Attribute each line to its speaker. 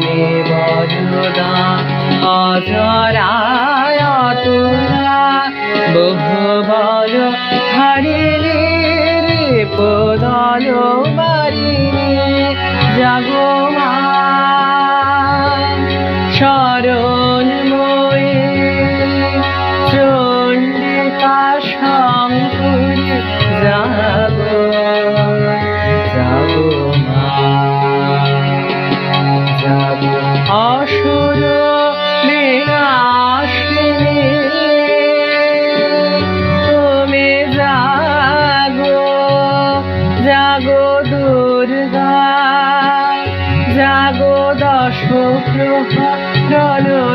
Speaker 1: হবে বজদা অজরা অতুরা বহু বল হারিলে রে পদল বাড়ি জাগো জাগো দশ প্রহর